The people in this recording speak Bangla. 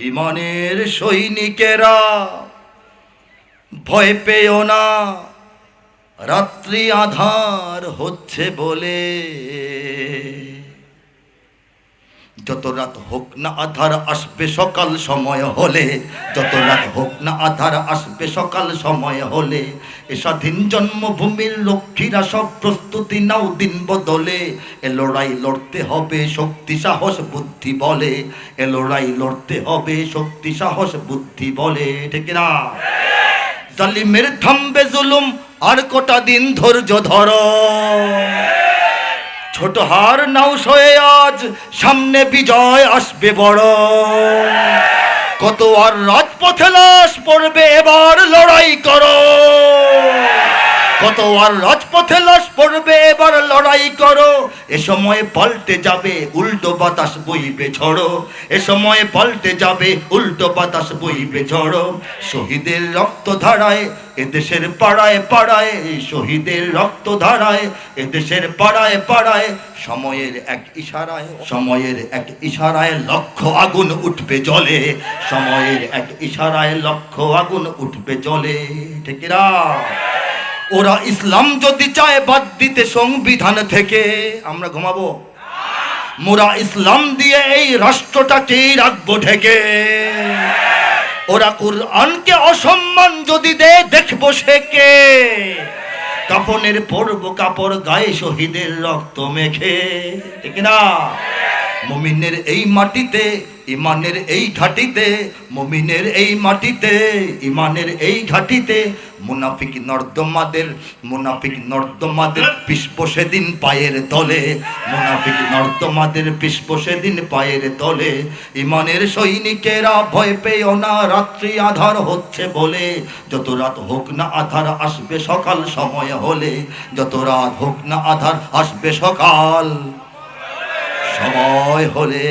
ইমানের সৈনিকেরা ভয় পেও না। রাত্রি আধার হচ্ছে বলে। যত রাত হোক না আধার আসবে সকাল সময় হলে, যত রাত হোক না আধার আসবে সকাল সময় হলে, এ স্বাধীন জন্মভূমির লক্ষ্মীরা সব প্রস্তুতি নাও দিন বদলে, এ লড়াই লড়তে হবে শক্তি, সাহস, বুদ্ধি, বলে, এ লড়াই লড়তে হবে শক্তি, সাহস, বুদ্ধি, বলে, ঠিক না জালিমের থামবে জুলুম, আর কটা দিন ধৈর্য ধরো। ছোট হার নাও সয়ে আজ, সামনে বিজয় আসবে বড়। কত আর রাজপথে লাশ পড়বে, এবার লড়াই করো। কত আর রাজপথে লাশ পড়বে, এবার লড়াই করো। এ সময় পাল্টে যাবে, উল্টো বাতাস বইবে ঝড়ো। এ সময় পাল্টে যাবে, উল্টো বাতাস বইবে ঝড়ো। শহীদের রক্ত ধারায় এদেশের পাড়ায় পাড়ায়, শহীদের রক্ত ধারায় এদেশের পাড়ায় পাড়ায়, সময়ের এক ইশারায়, সময়ের এক ইশারায় লক্ষ আগুন উঠবে জলে। সময়ের এক ইশারায় লক্ষ আগুন উঠবে জলে, ঠিক না ওরা ইসলাম যদি চায়, বাদ দিতে সংবিধান থেকে। আমরা ঘুমাবো? মোরা ইসলাম দিয়ে এই রাষ্ট্রটাকেই রাখব ঢেকে। ওরা কোরআনকে অসম্মান যদি দে দেখব সে কে? কাপনের পরব কাপড় গায়ে শহীদের রক্ত মেখে। ঠিক না মমিনের এই মাটিতে ইমানের এই ঘাটিতে, মমিনের এই মাটিতে ইমানের এই ঘাটিতে, মুনাফিক নর্দমাদের মুনাফিক নর্দমাদের পিসব সেদিন পায়ের তলে, মুনাফিক নর্দমাদের পিসব সেদিন পায়ের তলে। ইমানের সৈনিকেরা ভয় পেও না, রাত্রি আধার হচ্ছে বলে। যত রাত হোক না আধার আসবে সকাল সময় হলে, যত রাত হোক না আধার আসবে সকাল। সময় হলে